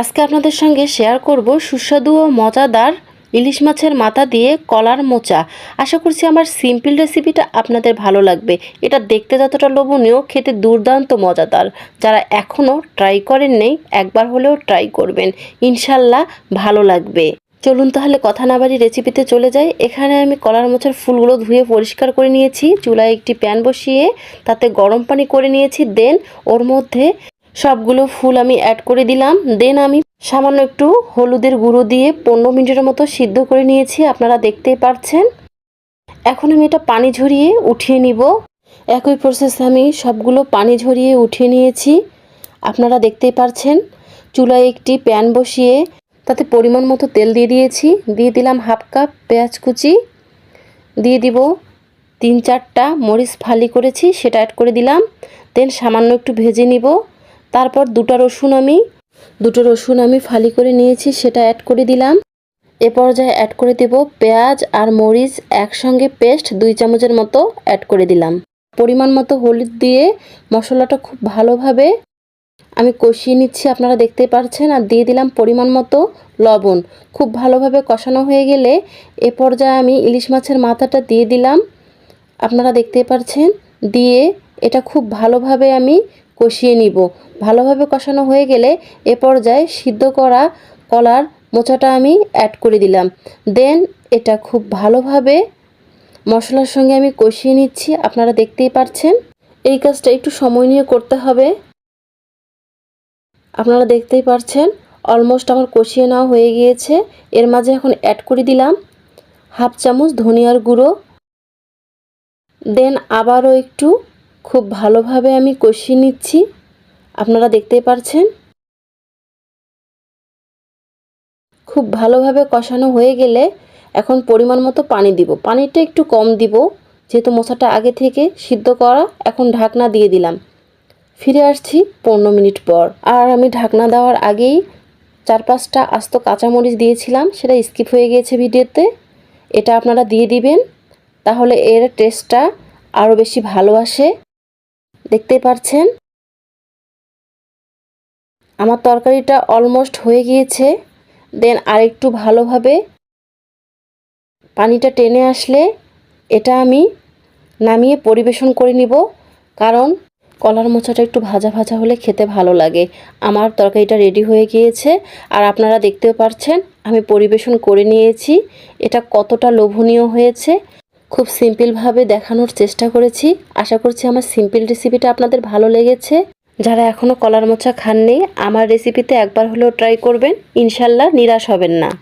আজকে আপনাদের সঙ্গে শেয়ার করব সুস্বাদু ও মজাদার ইলিশ মাছের মাথা দিয়ে কলার মোচা। আশা করছি আমার সিম্পল রেসিপিটা আপনাদের ভালো লাগবে। এটা দেখতে যতটা লোভনীয়, খেতে দুর্দান্ত মজাদার। যারা এখনও ট্রাই করেন নেই, একবার হলেও ট্রাই করবেন। ইনশাল্লাহ ভালো লাগবে। চলুন তাহলে কথা না বাড়ি রেসিপিতে চলে যাই। এখানে আমি কলার মোচার ফুলগুলো ধুয়ে পরিষ্কার করে নিয়েছি। চুলায় একটি প্যান বসিয়ে তাতে গরম পানি করে নিয়েছি। দেন ওর মধ্যে সবগুলো ফুল আমি অ্যাড করে দিলাম। দেন আমি সামান্য একটু হলুদের গুঁড়ো দিয়ে পনেরো মিনিটের মতো সিদ্ধ করে নিয়েছি, আপনারা দেখতেই পারছেন। এখন আমি এটা পানি ঝরিয়ে উঠিয়ে নিব। একই প্রসেস আমি সবগুলো পানি ঝরিয়ে উঠিয়ে নিয়েছি। আপনারা দেখতেই পারছেন, চুলায় একটি প্যান বসিয়ে তাতে পরিমাণ মতো তেল দিয়ে দিয়েছি। দিয়ে দিলাম হাফ কাপ পেঁয়াজ কুচি। দিয়ে দিব তিন চারটা মরিচ ফালি করেছি, সেটা অ্যাড করে দিলাম। দেন সামান্য একটু ভেজে নিব। তারপর দুটো রসুন আমি, দুটো রসুন আমি ফালি করে নিয়েছি, সেটা অ্যাড করে দিলাম। এ পর্যায়ে অ্যাড করে দেব পেঁয়াজ আর মরিচ একসঙ্গে পেস্ট দুই চামচের মতো অ্যাড করে দিলাম। পরিমাণ মতো হলুদ দিয়ে মশলাটা খুব ভালোভাবে আমি কষিয়ে নিচ্ছি, আপনারা দেখতে পারছেন, আর দিয়ে দিলাম পরিমাণ মতো লবণ। খুব ভালোভাবে কষানো হয়ে গেলে এ পর্যায়ে আমি ইলিশ মাছের মাথাটা দিয়ে দিলাম। আপনারা দেখতে পারছেন, দিয়ে এটা খুব ভালোভাবে আমি কষিয়ে নিব। ভালোভাবে কষানো হয়ে গেলে এ পর্যায়ে সিদ্ধ করা কলার মোচাটা আমি অ্যাড করে দিলাম। দেন এটা খুব ভালোভাবে মশলার সঙ্গে আমি কষিয়ে নিচ্ছি। আপনারা দেখতেই পারছেন। এই কাজটা একটু সময় নিয়ে করতে হবে। আপনারা দেখতেই পারছেন অলমোস্ট আমার কষিয়ে নেওয়া হয়ে গিয়েছে। এর মাঝে এখন অ্যাড করে দিলাম হাফ চামচ ধনিয়ার গুঁড়ো। দেন আবারও একটু খুব ভালোভাবে আমি কষিয়ে নিচ্ছি। আপনারা দেখতেই পারছেন। খুব ভালোভাবে কষানো হয়ে গেলে এখন পরিমাণ মতো পানি দিব। পানিটা একটু কম দিব। যেহেতু মশাটা আগে থেকে সিদ্ধ করা, এখন ঢাকনা দিয়ে দিলাম। ফিরে আসছি পনেরো মিনিট পর। আর আমি ঢাকনা দেওয়ার আগেই চার পাঁচটা আস্ত কাঁচামরিচ দিয়েছিলাম, সেটা স্কিপ হয়ে গিয়েছে ভিডিওতে। এটা আপনারা দিয়ে দিবেন, তাহলে এর টেস্টটা আরও বেশি ভালো আসে। দেখতে পাচ্ছেন আমার তরকারিটা অলমোস্ট হয়ে গিয়েছে। দেন আরেকটু ভালোভাবে পানিটা টেনে আসলে এটা আমি নামিয়ে পরিবেশন করে নিব। কারণ কলার মোচাটা একটু ভাজা ভাজা হলে খেতে ভালো লাগে। আমার তরকারিটা রেডি হয়ে গিয়েছে। আর আপনারা দেখতেও পারছেন, আমি পরিবেশন করে নিয়েছি। এটা কতটা লোভনীয় হয়েছে। খুব সিম্পলভাবে দেখানোর চেষ্টা করেছি। আশা করছি আমার সিম্পল রেসিপিটা আপনাদের ভালো লেগেছে। যারা এখনও কলার মোচা খাননি, আমার রেসিপিতে একবার হলেও ট্রাই করবেন। ইনশাল্লাহ নিরাশ হবেন না।